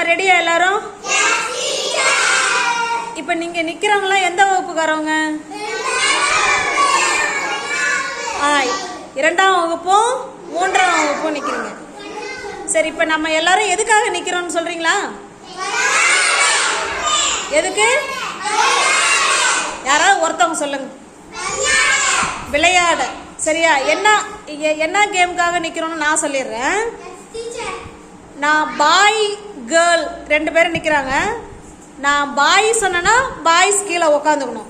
நம்ம ரெடியா எல்லாரும்? இப்போ நீங்க நிக்கிறவங்களாம் எந்த வகுப்புக்காரவங்க? ஆ இரண்டாம் வகுப்பும் மூன்றாம் வகுப்பும் நிக்கிறீங்க. சரி இப்போ நம்ம எல்லாரும் எதுக்காக நிக்கிறோம்னு சொல்றீங்களா? எதுக்கு? யாராவது ஒருத்தவங்க சொல்லுங்க. விளையாட. சரியா? என்ன என்ன கேமுக்காக நிக்கிறோம்னு நான் சொல்லிடுறேன். நான் பாய் கேர்ள் ரெண்டு பேரும் நிற்கிறாங்க நான் பாய் சொன்னேன்னா பாய்ஸ் கீழே உக்காந்துக்கணும்.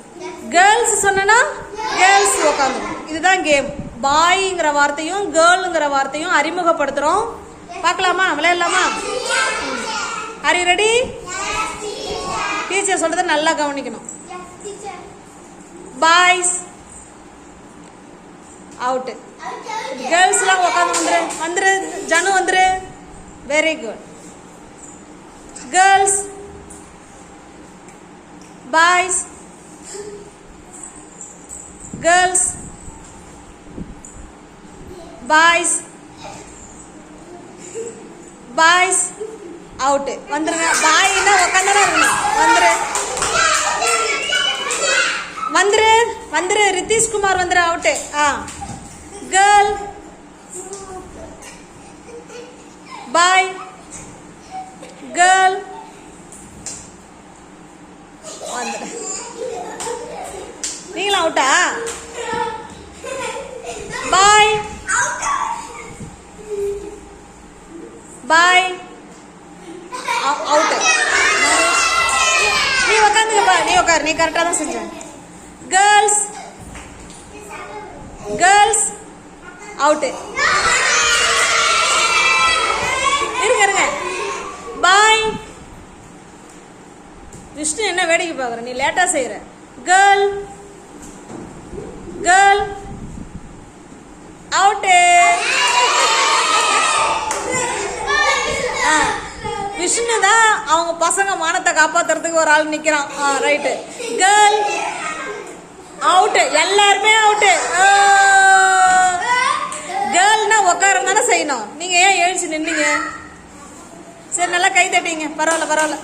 கேர்ள்ஸ் சொன்னேன்னா கேர்ள்ஸ் உக்காந்துக்கணும். இதுதான் கேம் பாய்ங்கிற வார்த்தையும் கேர்ளுங்கிற வார்த்தையும் அறிமுகப்படுத்துகிறோம் பார்க்கலாமா? விளையாடலாமா? ஆர் ரெடி டீச்சர் சொல்றதை நல்லா கவனிக்கணும். பாய்ஸ் அவுட்டு கேர்ள்ஸ்லாம் உட்காந்து வந்துரு. வந்துரு. ஜனு வந்துரு. Very good girls boys girls boys boys out வந்துருங்க. பாய்னா உட்காந்துதான் இருக்கணும். வந்துரு. வந்துரு. வந்துரு. ரித்தீஷ் குமார் வந்துரு. அவுட்டு ஆ கேர்ள் பாய் கேர்ள் வந்துரு அவுட்டா பாய் பாய் அவுட்டு நீ உக்காந்துக்கப்பா நீ உட்காரு நீ கரெக்டாக தான் செஞ்ச. கேர்ள்ஸ் கேர்ள்ஸ் அவுட்டு இருங்க இருங்க. பாய் விஷ்ணு என்ன வேடிக்கை பார்க்குற? நீ லேட்டாக செய்கிற கேர்ள் கேர்ள் அவுட்டு ஆ விஷ்ணு தான் அவங்க பசங்க மானத்தை காப்பாத்துறதுக்கு ஒரு ஆள் நிக்கிறான். ஆ ரைட்டு கேர்ள் அவுட்டு எல்லாருமே அவுட்டு கேர்ள்னா உட்காரம் தானே செய்யணும். நீங்க ஏன் எழுச்சி நின்னீங்க? சரி நல்லா கை தட்டிங்க. பரவாயில்ல பரவாயில்ல.